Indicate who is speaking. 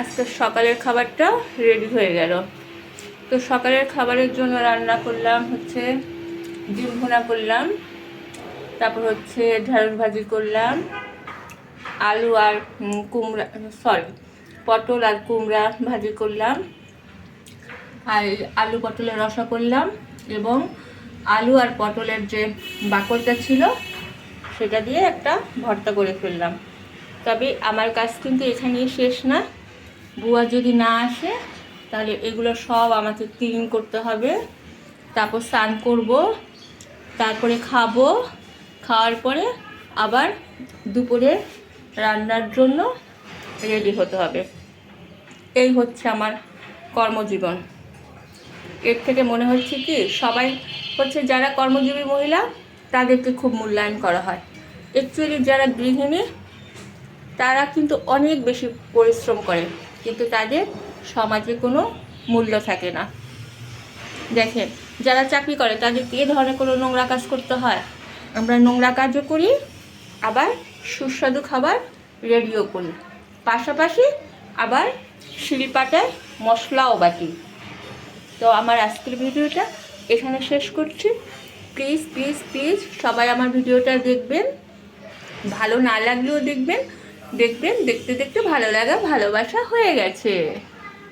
Speaker 1: আজকে সকালের খাবারটা রেডি হয়ে গেল। তো সকালের খাবারের জন্য রান্না করলাম হচ্ছে, ডিম ভুনা করলাম, তারপর হচ্ছে ঢেঁড়স ভাজি করলাম, আলু আর কুমড়া সরি পটল আর কুমড়া ভাজি করলাম, আর আলু পটলের রসা করলাম এবং আলু আর পটলের যে বাকলটা ছিল, সেটা দিয়ে একটা ভর্তা করে ফেললাম। তবে আমার কাজ কিন্তু এখানেই শেষ না। বুয়া যদি না আসে, তাহলে এগুলো সব আমাকে ক্লিন করতে হবে। তারপর স্নান করব, তারপরে খাব। খাওয়ার পরে আবার দুপুরে রান্নার জন্য রেডি হতে হবে। এই হচ্ছে আমার কর্মজীবন। এর থেকে মনে হচ্ছে কি, সবাই হচ্ছে যারা কর্মজীবী মহিলা, তাদেরকে খুব মূল্যায়ন করা হয়। অ্যাকচুয়ালি যারা গৃহিণী তারা কিন্তু অনেক বেশি পরিশ্রম করে, কিন্তু তাদের সমাজে কোনো মূল্য থাকে না। দেখেন, যারা চাকরি করে, তাদেরকে এ ধরনের কোনো নোংরা কাজ করতে হয়। আমরা নোংরা কাজও করি, আবার সুস্বাদু খাবার রেডিও করি। পাশাপাশি আবার শিলপাটায় মশলাও বাটি। তো আমার আজকের ভিডিওটা এখানে শেষ করছি। প্লিজ প্লিজ প্লিজ সবাই আমার ভিডিওটা দেখবেন। ভালো না লাগলেও দেখবেন। দেখবেন দেখতে দেখতে ভালো লাগা ভালোবাসা হয়ে গেছে।